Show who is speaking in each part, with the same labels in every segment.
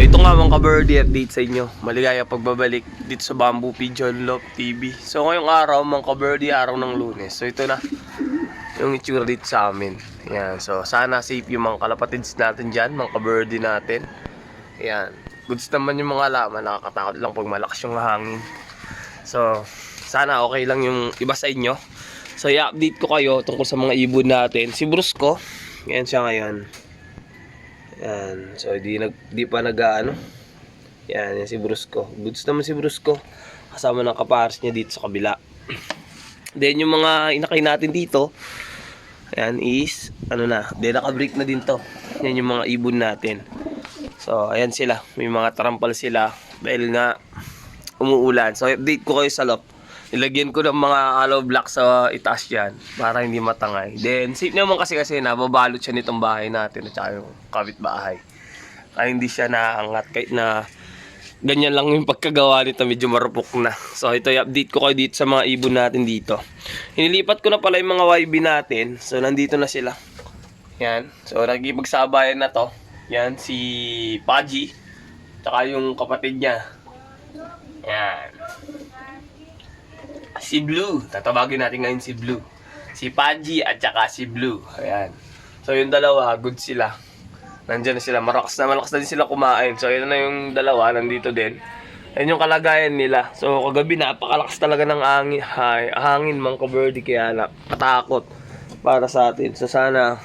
Speaker 1: ito nga mga ka-birdie update sa inyo. Maligaya pagbabalik dito sa Bamboo Pigeon Love TV. So ngayong araw mga ka-birdie, araw ng lunes. So ito na yung itsura dito sa amin. Yan. So sana safe yung mga kalapatids natin dyan, mga ka-birdie natin. Yan. Goods naman yung mga laman. Nakakatakot lang pag malakas yung hangin. So sana okay lang yung iba sa inyo. So i-update ko kayo tungkol sa mga ibon natin. Si Brusco, yan siya ngayon. Yan. So, di, nag, di pa nag ano. Yan, yan si Brusco. Goods naman si Brusco. Kasama ng kapares niya dito sa kabila. Then, yung mga inakay natin dito, yan is, ano na, then naka-break na din to. Yan yung mga ibon natin. So, ayan sila. May mga tarampal sila. Dahil nga, umuulan. So, update ko kayo sa loft. Nilagyan ko ng mga hollow block sa itaas yan para hindi matangay. Then, safe naman kasi kasi nababalot siya nitong bahay natin at saka yung kapitbahay. Kaya hindi siya naangat kahit na ganyan lang yung pagkagawa nito medyo marupok na. So, ito i-update ko kayo dito sa mga ibon natin dito. Hinilipat ko na pala yung mga YB natin. So, nandito na sila. Yan. So, nagipagsabayan na to. Yan, si Paji. Tsaka yung kapatid niya. Yan. Si Blue. Tatawagin natin ngayon si Blue. Si Paji at saka si Blue. Ayan. So yung dalawa, good sila. Nandiyan na sila. Marakas na malakas na din sila kumain. So yun na yung dalawa, nandito din. Yan yung kalagayan nila. So kagabi napakalakas talaga ng hangin, hay, hangin mga kaberdi kaya na katakot para sa atin. So sana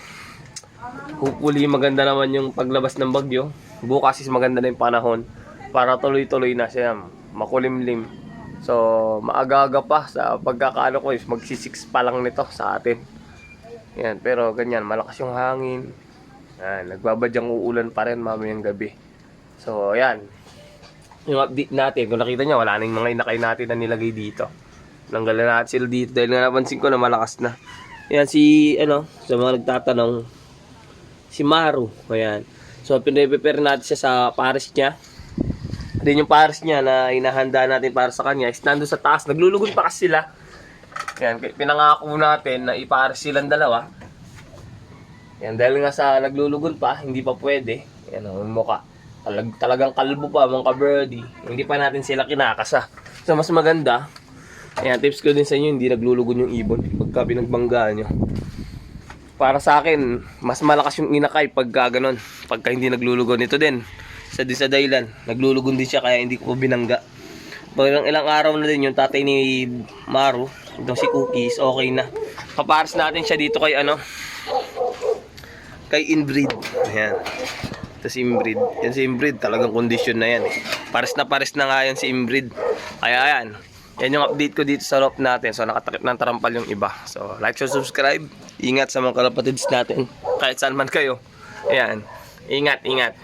Speaker 1: hopefully maganda naman yung paglabas ng bagyo. Bukas is maganda na yung panahon para tuloy-tuloy na siya makulimlim. So, maaga-aga pa sa pagkakaano ko is magsisix pa lang nito sa atin. Yan, pero ganyan, malakas yung hangin. Yan, nagbabadyang uulan pa rin mamayang gabi. So, yan. Yung update natin, kung nakita nyo, wala na yung mga inakay natin na nilagay dito. Nanggalan natin sila dito dahil nga napansin ko na malakas na. Yan, si, ano, sa mga nagtatanong, si Maru. Ayan. So, pinre-prepare natin siya sa pares niya. Then yung pares niya na inahanda natin para sa kanya is nandun sa taas. Naglulugon pa kasi sila. Yan, pinangako natin na ipares silang dalawa. Yan, dahil nga sa naglulugon pa, hindi pa pwede. Yan ang mukha. Talag, talagang kalbo pa, mga ka-birdie. Hindi pa natin sila kinakasa. So, mas maganda. Ayan, tips ko din sa inyo, hindi naglulugon yung ibon pagka pinagbanggaan nyo. Para sa akin, mas malakas yung inakay pagka ganun. Pagka hindi naglulugon. Ito din, sa din sa. Naglulugon din siya kaya hindi ko pa binangga. Pag ilang, araw na din yung tatay ni Maru, itong si Cookies, okay na. Kapares natin siya dito kay ano, kay Inbreed. Ayan. Ito si Inbreed. Yan si Inbreed, talagang condition na yan eh. Pares na pares na nga yan si Inbreed. Kaya ayan, yan yung update ko dito sa loft natin. So nakatakip ng tarampal yung iba. So like, share, subscribe. Ingat sa mga kalapatids natin. Kahit saan man kayo. Ayan. Ingat, ingat.